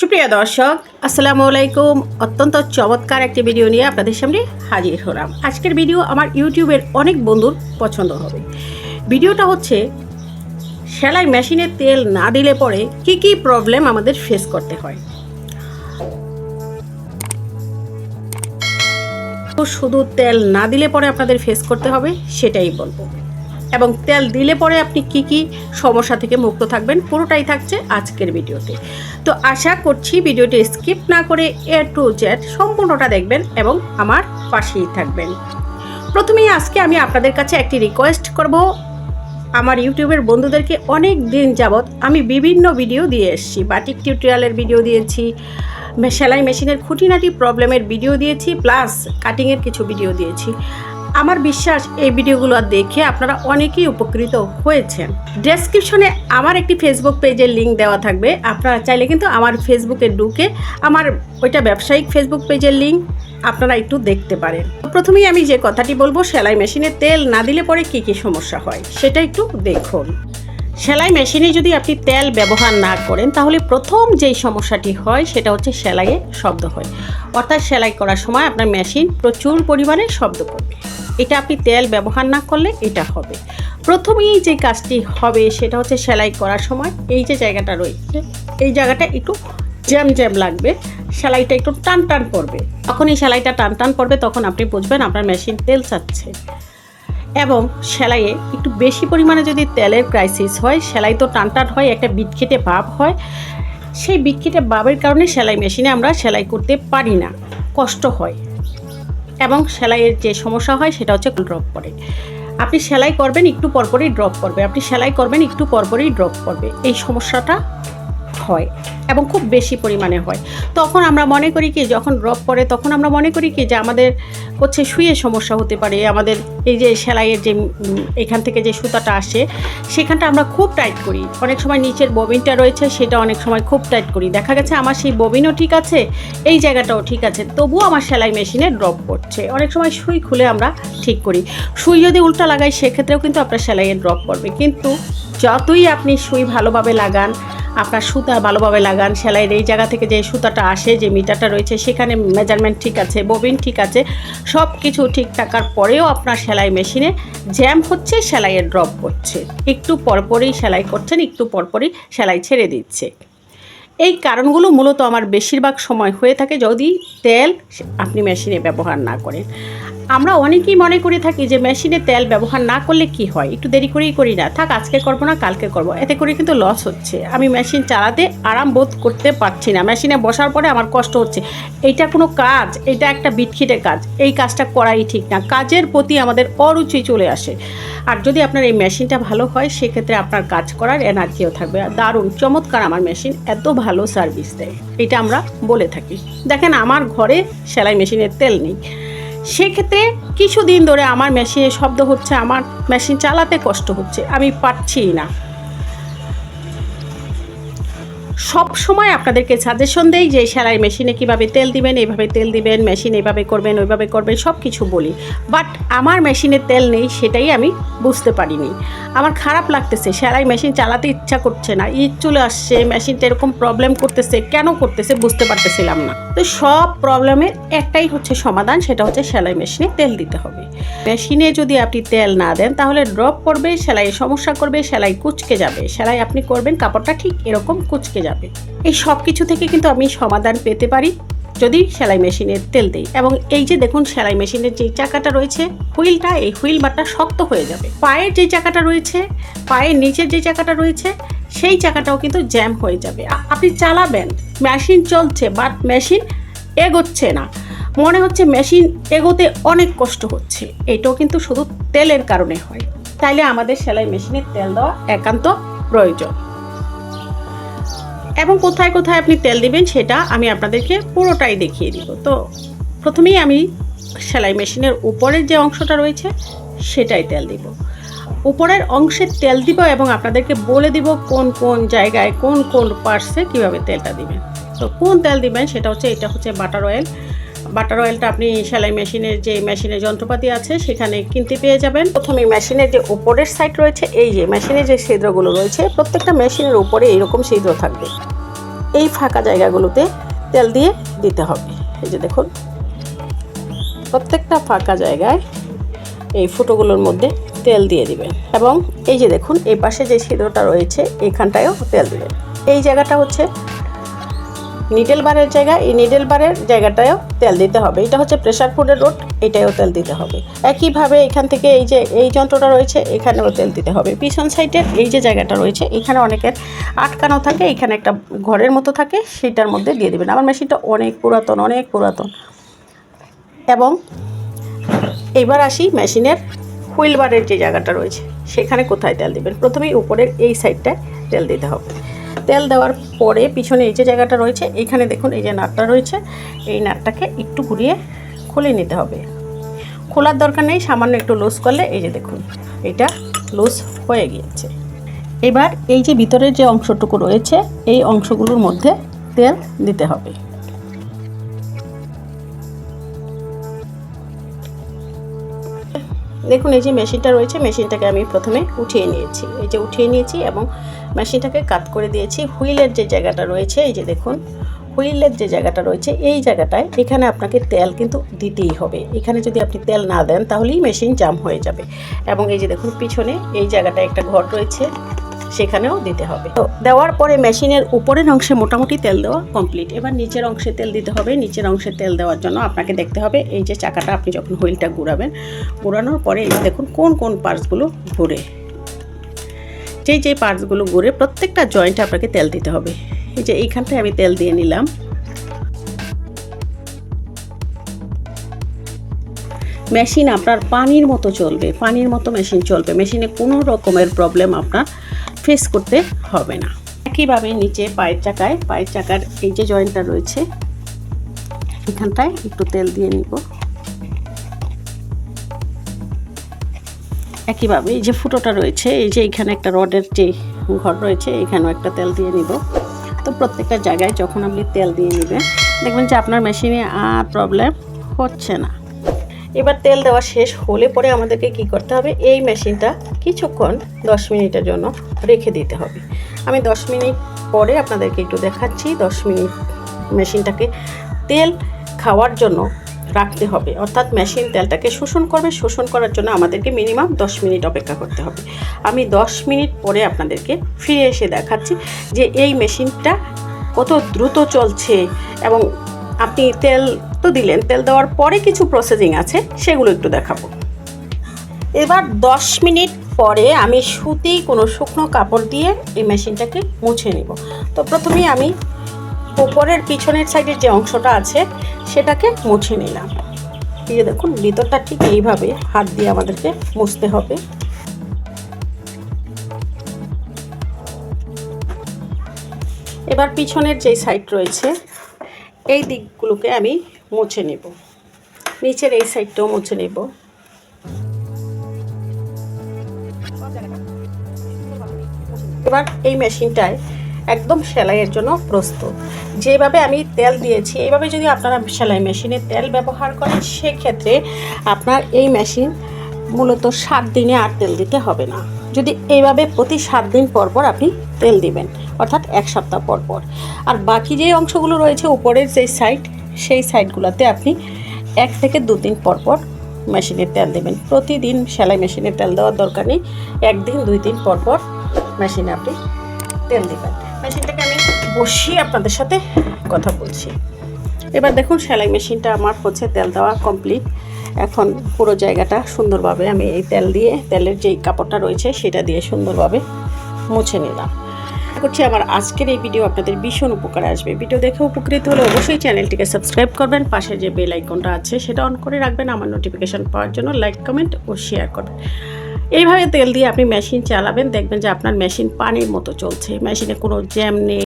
সুপ্রিয় দর্শক, আসসালামু আলাইকুম। অত্যন্ত চমৎকার একটি ভিডিও নিয়ে আপনাদের সামনে হাজির হলাম। আজকের ভিডিও আমার ইউটিউবের অনেক বন্ধুর পছন্দ হবে। ভিডিওটা হচ্ছে, সেলাই মেশিনে তেল না দিলে পরে কি কি প্রবলেম আমাদের ফেস করতে হয়। শুধু তেল না দিলে পরে আপনাদের ফেস করতে হবে, সেটাই বলব। এবং তেল দিলে পরে আপনি কি কি সমস্যা থেকে মুক্ত থাকবেন পুরোটাই থাকছে আজকের ভিডিওতে। তো আশা করছি ভিডিওটি স্কিপ না করে এ টু জেড সম্পূর্ণটা দেখবেন এবং আমার পাশেই থাকবেন। প্রথমেই আজকে আমি আপনাদের কাছে একটি রিকোয়েস্ট করব। আমার ইউটিউবের বন্ধুদেরকে অনেক দিন যাবৎ আমি বিভিন্ন ভিডিও দিয়ে এসেছি। বাটিক টিউটোরিয়ালের ভিডিও দিয়েছি, সেলাই মেশিনের খুঁটিনাটি প্রবলেমের ভিডিও দিয়েছি, প্লাস কাটিংয়ের কিছু ভিডিও দিয়েছি। আমার বিশ্বাস এই ভিডিওগুলো দেখে আপনারা অনেকেই উপকৃত হয়েছেন। ডেসক্রিপশনে আমার একটি ফেসবুক পেজের লিঙ্ক দেওয়া থাকবে। আপনারা চাইলে কিন্তু আমার ফেসবুকে ঢুকে আমার ওইটা ব্যবসায়িক ফেসবুক পেজের লিঙ্ক আপনারা একটু দেখতে পারেন। প্রথমেই আমি যে কথাটি বলব, সেলাই মেশিনে তেল না দিলে পরে কী কী সমস্যা হয় সেটা একটু দেখুন। সেলাই মেশিনে যদি আপনি তেল ব্যবহার না করেন, তাহলে প্রথম যেই সমস্যাটি হয় সেটা হচ্ছে সেলাইয়ে শব্দ হয়। অর্থাৎ সেলাই করার সময় আপনার মেশিন প্রচুর পরিমাণে শব্দ করবে। এটা আপনি তেল ব্যবহার না করলে এটা হবে। প্রথমেই যে কাজটি হবে সেটা হচ্ছে সেলাই করার সময় এই যে জায়গাটা রয়েছে, এই জায়গাটা একটু জ্যাম জ্যাম লাগবে, সেলাইটা একটু টান টান পড়বে। এই সেলাইটা টান টান পড়বে তখন আপনি বুঝবেন আপনার মেশিন তেল চাচ্ছে। এবং সেলাইয়ে একটু বেশি পরিমাণে যদি তেলের ক্রাইসিস হয়, সেলাই তো টান টান হয়, একটা বিটকেটে ভাব হয়, সেই বিটকেটে ভাবের কারণে সেলাই মেশিনে আমরা সেলাই করতে পারি না। কষ্ট হয়। এবং সেলাইয়ের যে সমস্যা হয় সেটা হচ্ছে ড্রপ করে আপনি সেলাই করবেন, একটু পরপরই ড্রপ করবে আপনি সেলাই করবেন, একটু পরপরই ড্রপ করবে এই সমস্যাটা হয় এবং খুব বেশি পরিমাণে হয়। তখন আমরা মনে করি কি, যখন ড্রপ করে তখন আমরা মনে করি কি যে আমাদের হচ্ছে শুয়ে সমস্যা হতে পারে। আমাদের এই যে সেলাইয়ের যে এখান থেকে যে সুতাটা আসে, সেখানটা আমরা খুব টাইট করি। অনেক সময় নিচের ববিনটা রয়েছে, সেটা অনেক সময় খুব টাইট করি। দেখা গেছে আমার সেই ববিনও ঠিক আছে, এই জায়গাটাও ঠিক আছে, তবুও আমার সেলাই মেশিনে ড্রপ পড়ছে। অনেক সময় সুই খুলে আমরা ঠিক করি। সুই যদি উল্টা লাগাই, সেক্ষেত্রেও কিন্তু আপনার সেলাইয়ের ড্রপ করবে কিন্তু যতই আপনি সুই ভালোভাবে লাগান আপনার সুতা ভালোভাবে লাগান, সেলাইয়ের এই জায়গা থেকে যে সুতাটা আসে, যে মিটারটা রয়েছে, সেখানে মেজারমেন্ট ঠিক আছে ববিন ঠিক আছে সব কিছু ঠিক থাকার পরেও আপনার সেলাই মেশিনে জ্যাম হচ্ছে, সেলাইয়ের ড্রপ করছে একটু পরপরই সেলাই করছেন, একটু পরপরই সেলাই ছেড়ে দিচ্ছে। এই কারণগুলো মূলত আমার বেশিরভাগ সময় হয়ে থাকে যদি তেল আপনি মেশিনে ব্যবহার না করেন। আমরা অনেকেই মনে করে থাকি যে মেশিনে তেল ব্যবহার না করলে কি হয়? একটু দেরি করেই করি না। থাক, আজকে করব না, কালকে করব। এতে করে কিন্তু লস হচ্ছে। আমি মেশিন চালাতে আরাম বোধ করতে পারছি না। মেশিনে বসার পরে আমার কষ্ট হচ্ছে। এইটা কোনো কাজ? এটা একটা বিটখিটে কাজ। এই কাজটা করাই ঠিক না। কাজের প্রতি আমাদের অরুচি চলে আসে। আর যদি আপনার এই মেশিনটা ভালো হয়, সেক্ষেত্রে আপনার কাজ করার এনার্জিও থাকবে। আর দারুণ, চমৎকার আমার মেশিন এত ভালো সার্ভিস দেয়। এটা আমরা বলে থাকি। দেখেন, আমার ঘরে সেলাই মেশিনের তেল নেই। সেক্ষেত্রে কিছুদিন ধরে আমার মেশিনে শব্দ হচ্ছে, আমার মেশিন চালাতে কষ্ট হচ্ছে, আমি পারছি না। সব সময় আপনাদেরকে সাজেশন দেই যে সেলাই মেশিনে কীভাবে তেল দিবেন এইভাবে তেল দিবেন মেশিন এইভাবে করবেন, ওইভাবে করবেন সব কিছু বলি। বাট আমার মেশিনে তেল নেই, সেটাই আমি বুঝতে পারিনি। আমার খারাপ লাগতেছে, সেলাই মেশিন চালাতে ইচ্ছা করছে না। ঈদ চলে আসছে মেশিনটা এরকম প্রবলেম করতেছে, কেন করতেছে বুঝতে পারতেছিলাম না। তো সব প্রবলেমের একটাই হচ্ছে সমাধান, সেটা হচ্ছে সেলাই মেশিনে তেল দিতে হবে। মেশিনে যদি আপনি তেল না দেন, তাহলে ড্রপ করবে সেলাই সমস্যা করবে, সেলাই কুচকে যাবে। সেলাই আপনি করবেন, কাপড়টা ঠিক এরকম কুচকে যাবে। এই সব কিছু থেকে কিন্তু আমি সমাধান পেতে পারি যদি সেলাই মেশিনের তেল দিই। এবং এই যে দেখুন সেলাই মেশিনের যে চাকাটা রয়েছে, হুইলটা, এই হুইল বারটা শক্ত হয়ে যাবে। পায়ের যে চাকাটা রয়েছে, পায়ের নিচের যে চাকাটা রয়েছে, সেই চাকাটাও কিন্তু জ্যাম হয়ে যাবে। আপনি চালাবেন, মেশিন চলছে, বাট মেশিন এগোচ্ছে না। মনে হচ্ছে মেশিন এগোতে অনেক কষ্ট হচ্ছে। এটাও কিন্তু শুধু তেলের কারণে হয়। তাইলে আমাদের সেলাই মেশিনে তেল দেওয়া একান্ত প্রয়োজন। এবং কোথায় কোথায় আপনি তেল দিবেন সেটা আমি আপনাদেরকে পুরোটাই দেখিয়ে দিব। তো প্রথমেই আমি সেলাই মেশিনের উপরের যে অংশটা রয়েছে, সেটাই তেল দিব। উপরের অংশে তেল দিব এবং আপনাদেরকে বলে দিব কোন কোন জায়গায় কোন কোন পার্টসে কীভাবে তেলটা দিবেন। তো কোন তেল দিবেন সেটা হচ্ছে, এটা হচ্ছে বাটার অয়েল বাটার অয়েলটা আপনি সেলাই মেশিনের যে মেশিনের যন্ত্রপাতি আছে, সেখানে কিনতে পেয়ে যাবেন। প্রথমে মেশিনের যে উপরের সাইড রয়েছে, এই যে মেশিনের যে ছিদ্রগুলো রয়েছে, প্রত্যেকটা মেশিনের উপরে এইরকম ছিদ্র থাকবে। এই ফাঁকা জায়গাগুলোতে তেল দিয়ে দিতে হবে। এই যে দেখুন, প্রত্যেকটা ফাঁকা জায়গায় এই ফুটোগুলোর মধ্যে তেল দিয়ে দিবেন এবং এই যে দেখুন, এই পাশে যে ছিদ্রটা রয়েছে এইখানটায়ও তেল দিবেন। এই জায়গাটা হচ্ছে নিডেল বারের জায়গা, এই নিডেল বারের জায়গাটায়ও তেল দিতে হবে। এটা হচ্ছে প্রেশার ফুডের রোড এটাও তেল দিতে হবে। একইভাবে এখান থেকে এই যে, এই যন্ত্রটা রয়েছে, এখানেও তেল দিতে হবে। পিছন সাইডের এই যে জায়গাটা রয়েছে, এখানে অনেকের আটকানো থাকে, এখানে একটা ঘরের মতো থাকে, সেটার মধ্যে দিয়ে দেবেন। আমার মেশিনটা অনেক পুরাতন অনেক পুরাতন। এবং এবার আসি মেশিনের হুইল বারের যে জায়গাটা রয়েছে, সেখানে কোথায় তেল দেবেন? প্রথমেই উপরের এই সাইডটায় তেল দিতে হবে। তেল দেওয়ার পরে পিছনে এই যে জায়গাটা রয়েছে এইখানে দেখুন এই যে নাটটা রয়েছে, এই নাটটাকে একটু ঘুরিয়ে খুলে নিতে হবে। খোলার দরকার নেই, সামান্য একটু লুজ করলে, এই যে দেখুন, এটা লুজ হয়ে গিয়েছে। এবার এই যে ভিতরের যে অংশটুকু রয়েছে, এই অংশগুলোর মধ্যে তেল দিতে হবে। দেখুন, এই যে মেশিনটা রয়েছে, মেশিনটাকে আমি প্রথমে উঠিয়ে নিয়েছি। এই যে উঠিয়ে নিয়েছি এবং মেশিনটাকে কাট করে দিয়েছি। হুইলের যে জায়গাটা রয়েছে, এই যে দেখুন, হুইলের যে জায়গাটা রয়েছে, এই জায়গাটায় এখানে আপনাকে তেল কিন্তু দিতেই হবে। এখানে যদি আপনি তেল না দেন, তাহলেই মেশিন জাম হয়ে যাবে। এবং এই যে দেখুন, পিছনে এই জায়গাটায় একটা ঘর রয়েছে, সেখানেও দিতে হবে। তো দেওয়ার পরে মেশিনের উপরের অংশে মোটামুটি তেল দেওয়া কমপ্লিট। এবার নিচের অংশে তেল দিতে হবে। নিচের অংশে তেল দেওয়ার জন্য আপনাকে দেখতে হবে, এই যে চাকাটা আপনি যখন হুইলটা ঘুরাবেন, ঘোরানোর পরে এই দেখুন, কোন কোন পার্টসগুলো ঘুরে। যেই যেই পার্টসগুলো ঘুরে প্রত্যেকটা জয়েন্টে আপনাকে তেল দিতে হবে। এই যে এইখানটায় আমি তেল দিয়ে নিলাম। মেশিন আপনার পানির মতো চলবে, পানির মতো মেশিন চলবে। মেশিনে কোনো রকমের প্রবলেম আপনার ফেস করতে হবে না। একইভাবে নিচে পায়ের চাকায়, পায়ের চাকার এই যে জয়েন্টটা রয়েছে এখানটায় একটু তেল দিয়ে নিব। একইভাবে এই যে ফুটোটা রয়েছে, এই যে এখানে একটা রডের যে ঘর রয়েছে, এখানেও একটা তেল দিয়ে নিব। তো প্রত্যেকটা জায়গায় যখন আপনি তেল দিয়ে নেবেন, দেখবেন যে আপনার মেশিনে আর প্রবলেম হচ্ছে না। এবার তেল দেওয়া শেষ হলে পরে আমাদেরকে কি করতে হবে? এই মেশিনটা কিছুক্ষণ দশ মিনিটের জন্য রেখে দিতে হবে। আমি দশ মিনিট পরে আপনাদেরকে একটু দেখাচ্ছি দশ মিনিট মেশিনটাকে তেল খাওয়ার জন্য রাখতে হবে। অর্থাৎ মেশিন তেলটাকে শোষণ করবে। শোষণ করার জন্য আমাদেরকে মিনিমাম দশ মিনিট অপেক্ষা করতে হবে। আমি দশ মিনিট পরে আপনাদেরকে ফিরে এসে দেখাচ্ছি যে এই মেশিনটা কত দ্রুত চলছে এবং আপনি তেল তো দিলেন, তেল দেওয়ার পরে কিছু প্রসেসিং আছে, সেগুলো একটু দেখাবো। এবার দশ মিনিট পরে আমি সুতি কোনো শুকনো কাপড় দিয়ে এই মেশিনটাকে মুছে নিব। তো প্রথমেই আমি উপরের পিছনের সাইডের যে অংশটা আছে, সেটাকে মুছে নিলাম। এই যে দেখুন, ভিতরটা ঠিক এইভাবে হাত দিয়ে আমাদেরকে মুছতে হবে। এবার পিছনের যে সাইড রয়েছে, এই দিকগুলোকে আমি মুছে নেব। নিচের এই সাইডটাও মুছে নেব। এবার এই মেশিনটায় একদম সেলাইয়ের জন্য প্রস্তুত। যেভাবে আমি তেল দিয়েছি, এইভাবে যদি আপনারা সেলাই মেশিনে তেল ব্যবহার করেন, সেক্ষেত্রে আপনার এই মেশিন মূলত সাত দিনে আর তেল দিতে হবে না। যদি এইভাবে প্রতি সাত দিন পর পর আপনি তেল দিবেন, অর্থাৎ এক সপ্তাহ পর পর। আর বাকি যে অংশগুলো রয়েছে উপরের যে সাইড সেই সাইডগুলোতে আপনি এক থেকে দু দিন পর পর মেশিনে তেল দেবেন। প্রতিদিন সেলাই মেশিনে তেল দেওয়ার দরকার নেই। একদিন, দুই দিন পর পর মেশিনে আপনি তেল দেবেন। বসিয়ে আপনাদের সাথে কথা বলছি। এবার দেখুন, সেলাই মেশিনটা আমার হচ্ছে তেল দেওয়া কমপ্লিট এখন পুরো জায়গাটা সুন্দরভাবে আমি এই তেল দিয়ে, তেলের যেই কাপড়টা রয়েছে সেটা দিয়ে সুন্দরভাবে মুছে নিলাম। করছি আমার আজকের এই ভিডিও আপনাদের ভীষণ উপকার আসবে। ভিডিও দেখে উপকৃত হলে অবশ্যই চ্যানেলটিকে সাবস্ক্রাইব করবেন পাশে যে বেল আইকনটা আছে সেটা অন করে রাখবেন, আমার নোটিফিকেশন পাওয়ার জন্য লাইক কমেন্ট ও শেয়ার করবেন। এইভাবে তেল দিয়ে আপনি মেশিন চালাবেন, দেখবেন যে আপনার মেশিন পানির মতো চলছে। মেশিনে কোনো জ্যাম নেই